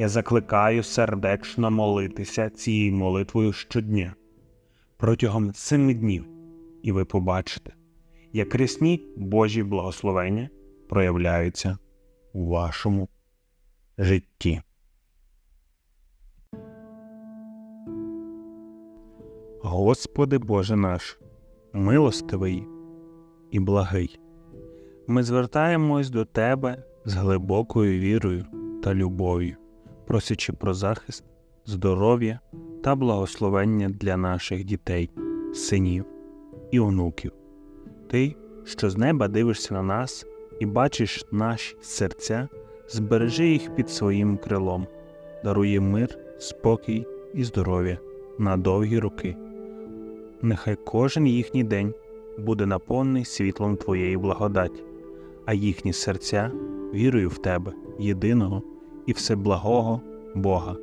Я закликаю сердечно молитися цією молитвою щодня. Протягом семи днів, і ви побачите, як рясні Божі благословення проявляються у вашому житті. Господи Боже наш, милостивий і благий, ми звертаємось до Тебе з глибокою вірою та любов'ю, просячи про захист, здоров'я та благословення для наших дітей, синів і онуків. Ти, що з неба дивишся на нас і бачиш наші серця, збережи їх під своїм крилом, дарує мир, спокій і здоров'я на довгі роки. Нехай кожен їхній день буде наповнений світлом Твоєї благодаті, а їхні серця вірою в Тебе, єдиного і всеблагого Бога.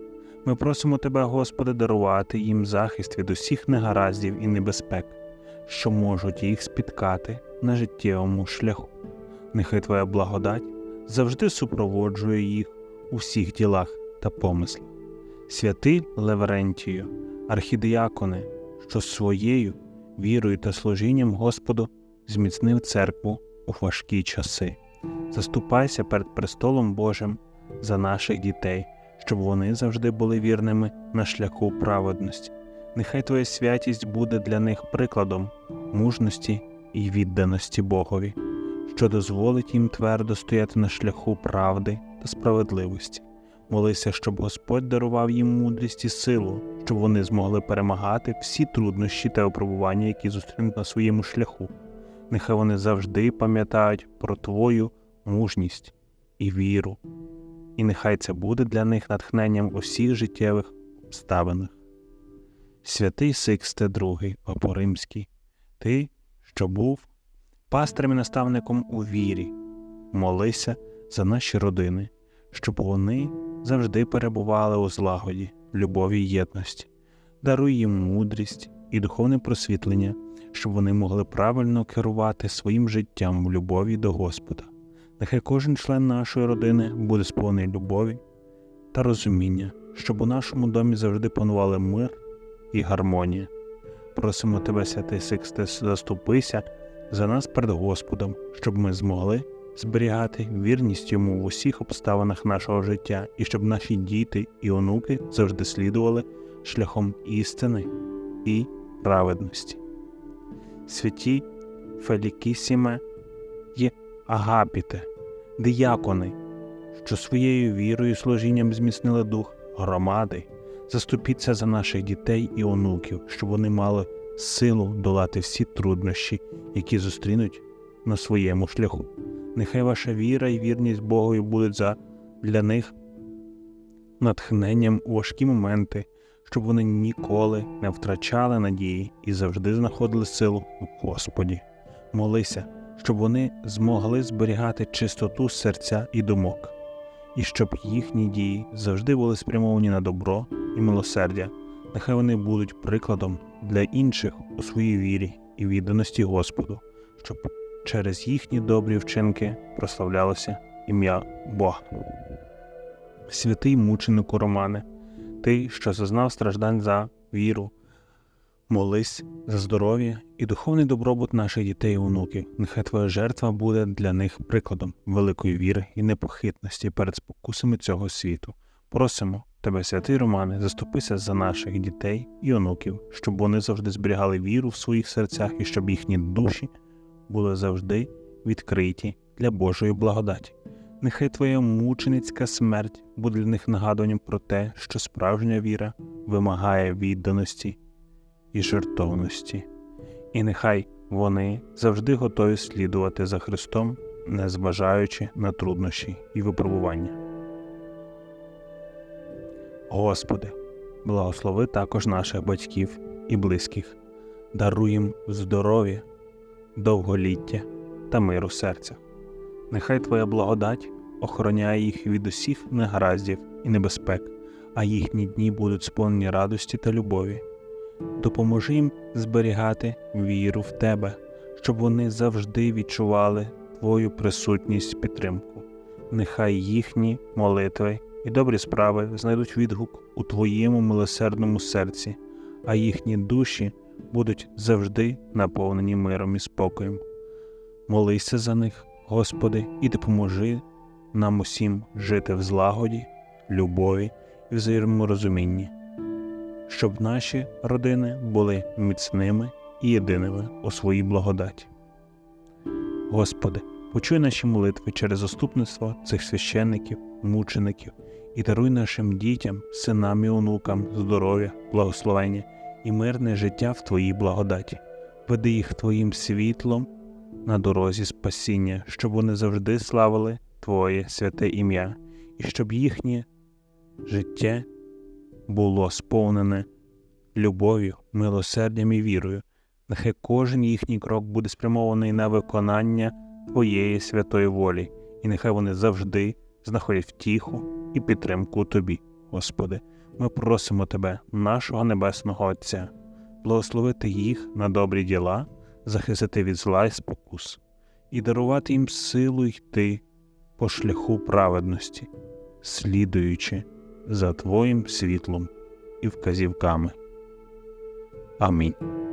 Ми просимо Тебе, Господи, дарувати їм захист від усіх негараздів і небезпек, що можуть їх спіткати на життєвому шляху. Нехай Твоя благодать завжди супроводжує їх у всіх ділах та помислах. Святий Леврентію, архідіакони, що своєю вірою та служінням Господу зміцнив церкву у важкі часи. Заступайся перед престолом Божим за наших дітей, щоб вони завжди були вірними на шляху праведності. Нехай Твоя святість буде для них прикладом мужності і відданості Богові, що дозволить їм твердо стояти на шляху правди та справедливості. Молися, щоб Господь дарував їм мудрість і силу, щоб вони змогли перемагати всі труднощі та випробування, які зустрінуть на своєму шляху. Нехай вони завжди пам'ятають про Твою мужність і віру, і нехай це буде для них натхненням у всіх життєвих обставинах. Святий Сиксте II, Папо Римський, ти, що був пастрем і наставником у вірі, молися за наші родини, щоб вони завжди перебували у злагоді, любові й єдності, даруй їм мудрість і духовне просвітлення, щоб вони могли правильно керувати своїм життям в любові до Господа. Нехай кожен член нашої родини буде сповнений любові та розуміння, щоб у нашому домі завжди панували мир і гармонія. Просимо тебе, святий Сиксте, заступися за нас перед Господом, щоб ми змогли зберігати вірність йому в усіх обставинах нашого життя, і щоб наші діти і онуки завжди слідували шляхом істини і праведності. Святі Фелікісіме є агапіте, диякони, що своєю вірою і служінням зміцнили дух громади, заступіться за наших дітей і онуків, щоб вони мали силу долати всі труднощі, які зустрінуть на своєму шляху. Нехай ваша віра і вірність Богові будуть за для них натхненням у важкі моменти, щоб вони ніколи не втрачали надії і завжди знаходили силу у Господі. Молися, щоб вони змогли зберігати чистоту серця і думок, і щоб їхні дії завжди були спрямовані на добро і милосердя. Нехай вони будуть прикладом для інших у своїй вірі і відданості Господу, щоб через їхні добрі вчинки прославлялося ім'я Бога. Святий мученику Романе, ти, що зазнав страждань за віру, молись за здоров'я і духовний добробут наших дітей і онуків. Нехай твоя жертва буде для них прикладом великої віри і непохитності перед спокусами цього світу. Просимо тебе, святий Романе, заступися за наших дітей і онуків, щоб вони завжди зберігали віру в своїх серцях і щоб їхні душі були завжди відкриті для Божої благодаті. Нехай твоя мученицька смерть буде для них нагадуванням про те, що справжня віра вимагає відданості і жертовності, і нехай вони завжди готові слідувати за Христом, незважаючи на труднощі і випробування. Господи, благослови також наших батьків і близьких, даруй їм здоров'я, довголіття та миру серця. Нехай Твоя благодать охороняє їх від усіх негараздів і небезпек, а їхні дні будуть сповнені радості та любові. Допоможи їм зберігати віру в Тебе, щоб вони завжди відчували Твою присутність підтримку. Нехай їхні молитви і добрі справи знайдуть відгук у Твоєму милосердному серці, а їхні душі будуть завжди наповнені миром і спокоєм. Молися за них, Господи, і допоможи нам усім жити в злагоді, любові і взаємному розумінні, щоб наші родини були міцними і єдиними у своїй благодаті. Господи, почуй наші молитви через заступництво цих священників, мучеників і даруй нашим дітям, синам і онукам здоров'я, благословення і мирне життя в Твоїй благодаті. Веди їх Твоїм світлом на дорозі спасіння, щоб вони завжди славили Твоє святе ім'я, і щоб їхнє життя було сповнене любов'ю, милосердям і вірою. Нехай кожен їхній крок буде спрямований на виконання Твоєї святої волі, і нехай вони завжди знаходять втіху і підтримку Тобі, Господи. Ми просимо Тебе, нашого Небесного Отця, благословити їх на добрі діла, захистити від зла і спокус, і дарувати їм силу йти по шляху праведності, слідуючи за Твоїм світлом і вказівками. Амінь.